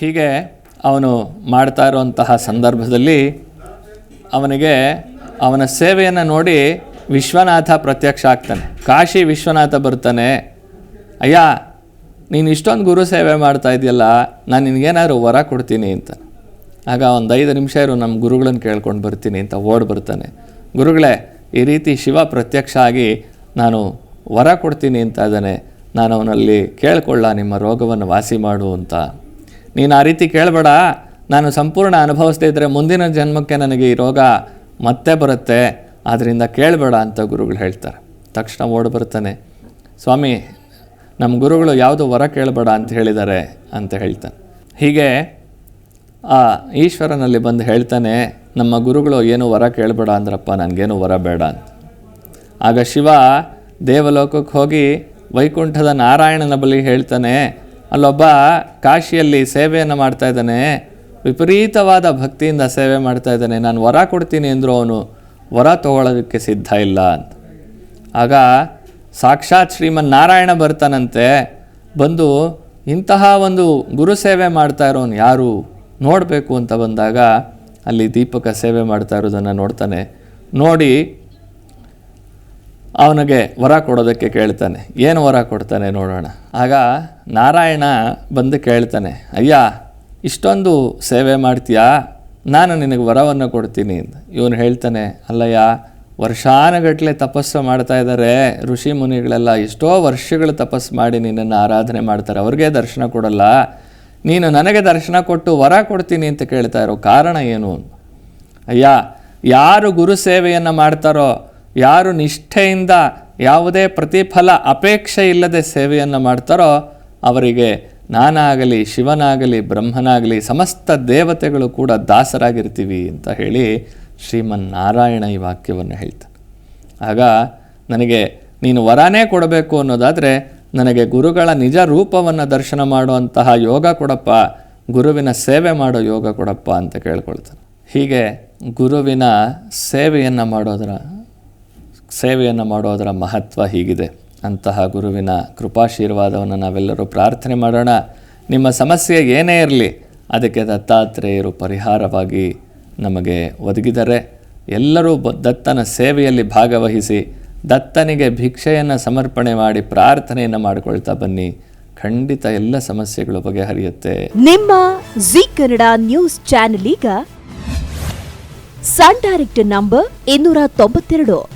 ಹೀಗೆ ಅವನು ಮಾಡ್ತಾ ಇರುವಂತಹ ಸಂದರ್ಭದಲ್ಲಿ ಅವನಿಗೆ ಅವನ ಸೇವೆಯನ್ನು ನೋಡಿ ವಿಶ್ವನಾಥ ಪ್ರತ್ಯಕ್ಷ ಆಗ್ತಾನೆ. ಕಾಶಿ ವಿಶ್ವನಾಥ ಬರ್ತಾನೆ. ಅಯ್ಯ, ನೀನು ಇಷ್ಟೊಂದು ಗುರು ಸೇವೆ ಮಾಡ್ತಾ ಇದೆಯಲ್ಲ, ನಾನು ನಿನಗೇನಾದ್ರು ವರ ಕೊಡ್ತೀನಿ ಅಂತ. ಆಗ ಒಂದು ಐದು ನಿಮಿಷ ಇರು ನಮ್ಮ ಗುರುಗಳನ್ನು ಕೇಳ್ಕೊಂಡು ಬರ್ತೀನಿ ಅಂತ ಓಡ್ ಬರ್ತಾನೆ. ಗುರುಗಳೇ, ಈ ರೀತಿ ಶಿವ ಪ್ರತ್ಯಕ್ಷ ಆಗಿ ನಾನು ವರ ಕೊಡ್ತೀನಿ ಅಂತ ಇದ್ದಾನೆ. ನಾನು ಅವನಲ್ಲಿ ಕೇಳ್ಕೊಳ್ಳ, ನಿಮ್ಮ ರೋಗವನ್ನು ವಾಸಿ ಮಾಡು ಅಂತ. ನೀನು ಆ ರೀತಿ ಕೇಳಬೇಡ. ನಾನು ಸಂಪೂರ್ಣ ಅನುಭವಿಸದೇ ಇದ್ದರೆ ಮುಂದಿನ ಜನ್ಮಕ್ಕೆ ನನಗೆ ಈ ರೋಗ ಮತ್ತೆ ಬರುತ್ತೆ. ಆದ್ದರಿಂದ ಕೇಳಬೇಡ ಅಂತ ಗುರುಗಳು ಹೇಳ್ತಾರೆ. ತಕ್ಷಣ ಓಡಿ ಬರ್ತಾನೆ. ಸ್ವಾಮಿ, ನಮ್ಮ ಗುರುಗಳು ಯಾವುದು ವರ ಕೇಳಬೇಡ ಅಂತ ಹೇಳಿದ್ದಾರೆ ಅಂತ ಹೇಳ್ತಾನೆ. ಹೀಗೆ ಆ ಈಶ್ವರನಲ್ಲಿ ಬಂದು ಹೇಳ್ತಾನೆ, ನಮ್ಮ ಗುರುಗಳು ಏನು ವರ ಕೇಳಬೇಡ ಅಂದ್ರಪ್ಪ, ನನಗೇನು ವರ ಬೇಡ ಅಂತ. ಆಗ ಶಿವ ದೇವಲೋಕಕ್ಕೆ ಹೋಗಿ ವೈಕುಂಠದ ನಾರಾಯಣನ ಬಳಿ ಹೇಳ್ತಾನೆ ಅಲ್ಲೊಬ್ಬ ಕಾಶಿಯಲ್ಲಿ ಸೇವೆಯನ್ನು ಮಾಡ್ತಾ ಇದ್ದಾನೆ. ವಿಪರೀತವಾದ ಭಕ್ತಿಯಿಂದ ಸೇವೆ ಮಾಡ್ತಾ ಇದ್ದಾನೆ. ನಾನು ವರ ಕೊಡ್ತೀನಿ ಅಂದರು ಅವನು ವರ ತಗೊಳ್ಳೋದಕ್ಕೆ ಸಿದ್ಧ ಇಲ್ಲ ಅಂತ. ಆಗ ಸಾಕ್ಷಾತ್ ಶ್ರೀಮನ್ ನಾರಾಯಣ ಬರ್ತಾನಂತೆ. ಬಂದು ಇಂತಹ ಒಂದು ಗುರು ಸೇವೆ ಮಾಡ್ತಾ ಇರೋನು ಯಾರು? ನೋಡಬೇಕು ಅಂತ ಬಂದಾಗ ಅಲ್ಲಿ ದೀಪಕ ಸೇವೆ ಮಾಡ್ತಾ ಇರೋದನ್ನು ನೋಡ್ತಾನೆ. ನೋಡಿ ಅವನಿಗೆ ವರ ಕೊಡೋದಕ್ಕೆ ಕೇಳ್ತಾನೆ. ಏನು ವರ ಕೊಡ್ತಾನೆ ನೋಡೋಣ. ಆಗ ನಾರಾಯಣ ಬಂದು ಕೇಳ್ತಾನೆ, ಅಯ್ಯ, ಇಷ್ಟೊಂದು ಸೇವೆ ಮಾಡ್ತೀಯಾ? ನಾನು ನಿನಗೆ ವರವನ್ನು ಕೊಡ್ತೀನಿ ಅಂತ. ಇವನು ಹೇಳ್ತಾನೆ, ಅಲ್ಲಯ್ಯ ವರ್ಷಾನುಗಟ್ಟಲೆ ತಪಸ್ಸು ಮಾಡ್ತಾ ಇದ್ದಾರೆ. ಋಷಿ ಮುನಿಗಳೆಲ್ಲ ಎಷ್ಟೋ ವರ್ಷಗಳು ತಪಸ್ಸು ಮಾಡಿ ನಿನ್ನನ್ನು ಆರಾಧನೆ ಮಾಡ್ತಾರೆ. ಅವ್ರಿಗೆ ದರ್ಶನ ಕೊಡಲ್ಲ. ನೀನು ನನಗೆ ದರ್ಶನ ಕೊಟ್ಟು ವರ ಕೊಡ್ತೀನಿ ಅಂತ ಕೇಳ್ತಾ ಇರೋ ಕಾರಣ ಏನು? ಅಯ್ಯ, ಯಾರು ಗುರು ಸೇವೆಯನ್ನು ಮಾಡ್ತಾರೋ ಯಾರು ನಿಷ್ಠೆಯಿಂದ ಯಾವುದೇ ಪ್ರತಿಫಲ ಅಪೇಕ್ಷೆ ಇಲ್ಲದೆ ಸೇವೆಯನ್ನು ಮಾಡ್ತಾರೋ ಅವರಿಗೆ ನಾನಾಗಲಿ, ಶಿವನಾಗಲಿ, ಬ್ರಹ್ಮನಾಗಲಿ, ಸಮಸ್ತ ದೇವತೆಗಳು ಕೂಡ ದಾಸರಾಗಿರ್ತೀವಿ ಅಂತ ಹೇಳಿ ಶ್ರೀಮನ್ನಾರಾಯಣ ಈ ವಾಕ್ಯವನ್ನು ಹೇಳ್ತಾನೆ. ಆಗ ನನಗೆ ನೀನು ವರನೇ ಕೊಡಬೇಕು ಅನ್ನೋದಾದರೆ ನನಗೆ ಗುರುಗಳ ನಿಜ ರೂಪವನ್ನು ದರ್ಶನ ಮಾಡುವಂತಹ ಯೋಗ ಕೊಡಪ್ಪ, ಗುರುವಿನ ಸೇವೆ ಮಾಡೋ ಯೋಗ ಕೊಡಪ್ಪ ಅಂತ ಕೇಳ್ಕೊಳ್ತಾನೆ. ಹೀಗೆ ಗುರುವಿನ ಸೇವೆಯನ್ನು ಮಾಡೋದರ ಸೇವೆಯನ್ನು ಮಾಡೋದರ ಮಹತ್ವ ಹೀಗಿದೆ. ಅಂತಹ ಗುರುವಿನ ಕೃಪಾಶೀರ್ವಾದವನ್ನು ನಾವೆಲ್ಲರೂ ಪ್ರಾರ್ಥನೆ ಮಾಡೋಣ. ನಿಮ್ಮ ಸಮಸ್ಯೆ ಏನೇ ಇರಲಿ, ಅದಕ್ಕೆ ದತ್ತಾತ್ರೇಯರು ಪರಿಹಾರವಾಗಿ ನಮಗೆ ಒದಗಿದರೆ. ಎಲ್ಲರೂ ದತ್ತನ ಸೇವೆಯಲ್ಲಿ ಭಾಗವಹಿಸಿ, ದತ್ತನಿಗೆ ಭಿಕ್ಷೆಯನ್ನು ಸಮರ್ಪಣೆ ಮಾಡಿ ಪ್ರಾರ್ಥನೆಯನ್ನು ಮಾಡಿಕೊಳ್ತಾ ಬನ್ನಿ. ಖಂಡಿತ ಎಲ್ಲ ಸಮಸ್ಯೆಗಳು ಬಗೆಹರಿಯುತ್ತೆ. ನಿಮ್ಮ ಜಿ ಕನ್ನಡ ನ್ಯೂಸ್ ಚಾನೆಲ್ ಈಗ, ಸನ್ ಡೈರೆಕ್ಟ್ ನಂಬರ್ ಇನ್ನೂರ ತೊಂಬತ್ತೆರಡು.